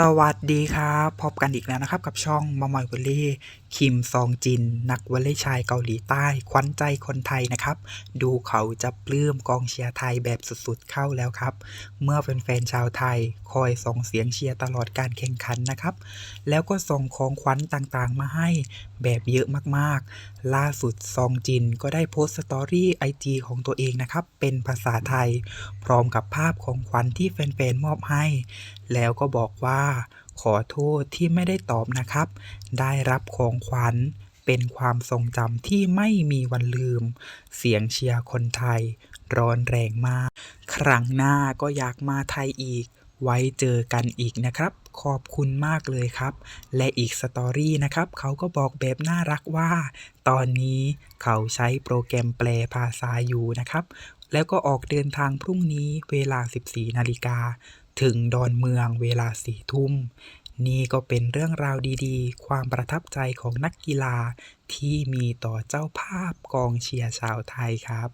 สวัสดีครับพบกันอีกแล้วนะครับ กับช่องมามอยวอลเล่คิมซองจิน นักวอลเลย์ชายเกาหลีใต้ขวัญใจคนไทยนะครับ ดูเขาจะปลื้มกองเชียร์ไทยแบบสุดๆเข้าแล้วครับ เมื่อแฟนๆชาวไทย คอยส่งเสียงเชียร์ตลอดการแข่งขันนะครับ แล้วก็ส่งของขวัญต่างๆ มาให้แบบเยอะมากๆ ล่าสุดซองจินก็ได้โพสต์สตอรี่ไอจีของตัวเองนะครับเป็นภาษาไทย พร้อมกับภาพของขวัญที่แฟนๆมอบให้แล้วก็บอกว่า ขอโทษที่ไม่ได้ตอบนะครับ ได้รับของขวัญเป็นความทรงจำที่ไม่มีวันลืม เสียงเชียร์คนไทย ร้อนแรงมาก ครั้งหน้าก็อยากมาไทยอีก ไว้เจอกันอีกนะครับ ขอบคุณมากเลยครับ และอีกสตอรี่นะครับเขาก็บอกแบบน่ารักว่า ตอนนี้เขาใช้โปรแกรมแปลภาษาอยู่นะครับ แล้วก็ออกเดินทางพรุ่งนี้เวลา 14 นาฬิกา ถึงดอนเมืองเวลาสี่ทุ่มนี่ก็เป็นเรื่องราวดีๆ ความประทับใจของนักกีฬาที่มีต่อเจ้าภาพกองเชียร์ชาวไทยครับ